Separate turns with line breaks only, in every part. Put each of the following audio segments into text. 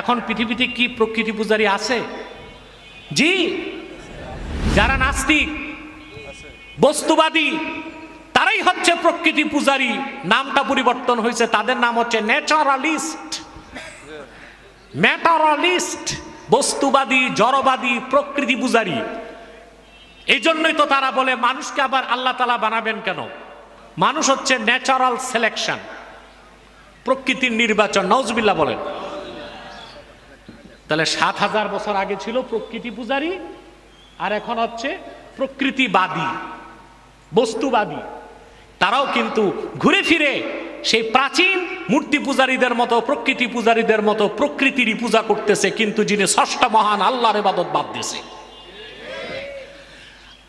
এখন পৃথিবীতে কি প্রকৃতি পূজারি আছে? জি, যারা নাস্তিক, বস্তুবাদী, তারাই হচ্ছে প্রকৃতি পূজারী। নামটা পরিবর্তন হয়েছে, তাদের নাম হচ্ছে ন্যাচারালিস্ট। ম্যাটারালিস্ট, বস্তুবাদী, জড়বাদী, প্রকৃতি পূজারী। এই জন্যই তো তারা বলে, মানুষকে আবার আল্লাহ তালা বানাবেন কেন? মানুষ হচ্ছে ন্যাচারাল সিলেকশন প্রকৃতির নির্বাচন। নজবিল্লা বলেন। তাহলে সাত হাজার বছর আগে ছিল প্রকৃতি পূজারী, আর এখন হচ্ছে প্রকৃতিবাদী, বস্তুবাদী। তারাও কিন্তু ঘুরে ফিরে সেই প্রাচীন মূর্তি পূজারীদের মতো, প্রকৃতি পূজারীদের মতো প্রকৃতিরই পূজা করতেছে, কিন্তু যিনি ষষ্ঠ মহান আল্লাহর ইবাদত বাদ দিয়েছে।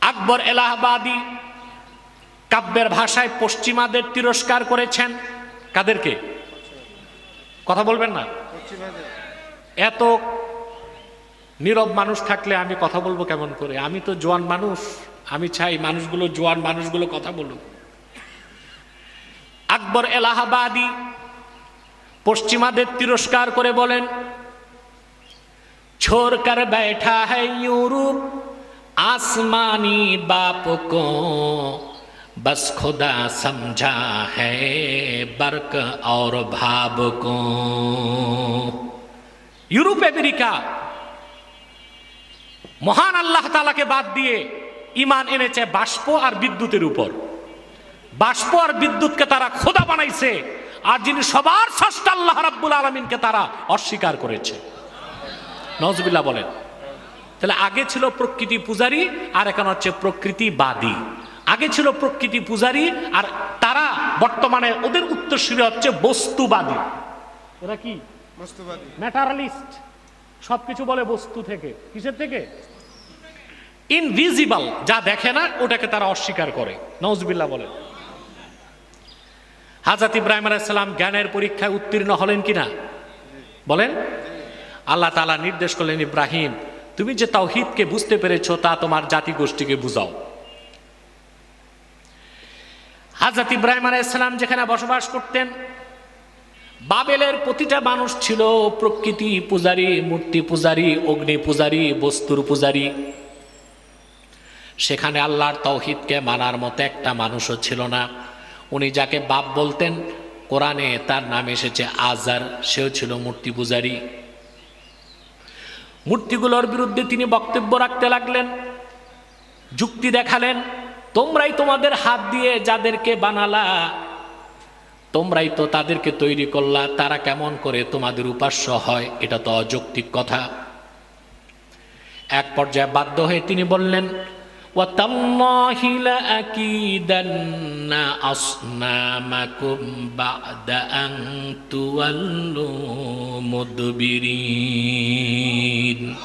আকবর এলাহাবাদী কাব্যের ভাষায় পশ্চিমাদের তিরস্কার করেছেন। কাদেরকে? কথা বলবেন না? এত নীরব মানুষ থাকলে আমি কথা বলবো কেমন করে আমি তো জোয়ান মানুষ আমি চাই মানুষগুলো জোয়ান মানুষগুলো কথা বলুক আকবর এলাহাবাদী পশ্চিমাদের তিরস্কার করে বলেন छोड़ कर बैठा है यूरोप आसमानी बाप को बस खुदा समझा है बर्क और भाव को ইউরোপ, আমেরিকা, মহান আল্লাহ তালাকে বাদ দিয়ে ইমান এনেছে বাষ্প আর বিদ্যুতের উপর। বাষ্প আর বিদ্যুৎকে তারা খোদা বানাইছে আর যিনি সবার ষষ্ঠ আল্লাহ রাব্বুল আলমিনকে তারা অস্বীকার করেছে। নজবিল্লা বলেন, তাহলে আগে ছিল প্রকৃতি পূজারী আর এখন হচ্ছে প্রকৃতিবাদী আগে ছিল প্রকৃতি পূজারী আর তারা বর্তমানে ওদের উত্তরসূরি হচ্ছে বস্তুবাদী। এরা কি?
বস্তুবাদী
ম্যাটারালিস্ট সবকিছু বলে বস্তু থেকে। কিসের থেকে? ইনভিজিবল যা দেখে না ওটাকে তারা অস্বীকার করে। নজবিল্লা বলেন। হাজাত ইব্রাহিম আলাইসাল্লাম জ্ঞানের পরীক্ষায় উত্তীর্ণ হলেন কিনা? বলেন আল্লাহ তালা নির্দেশ করলেন ইব্রাহিম তুমি যে তাওহিদকে বুঝতে পেরেছ তা তোমার জাতি গোষ্ঠীকে বুঝাও। হাজরত ইব্রাহিম আলাইসালাম যেখানে বসবাস করতেন বাবেলের প্রতিটা মানুষ ছিল প্রকৃতি পূজারী, মূর্তি পূজারী, অগ্নি পূজারী, বস্তুর পূজারী। সেখানে আল্লাহর তৌহিদকে মানার মতো একটা মানুষও ছিল না। উনি যাকে বাপ বলতেন, কোরআনে তার নাম এসেছে আজার, সেও ছিল মূর্তি পূজারী। মূর্তিগুলোর বিরুদ্ধে তিনি বক্তব্য রাখতে লাগলেন, যুক্তি দেখালেন, তোমরাই তোমাদের হাত দিয়ে যাদেরকে বানালা তোমরাই তো তাদেরকে তৈরি করলা, তারা কেমন করে তোমাদের উপাস্য হয়, এটা তো অযৌক্তিক কথা। এক পর্যায়ে বাধ্য হয়ে তিনি বললেন মুদবিরিন।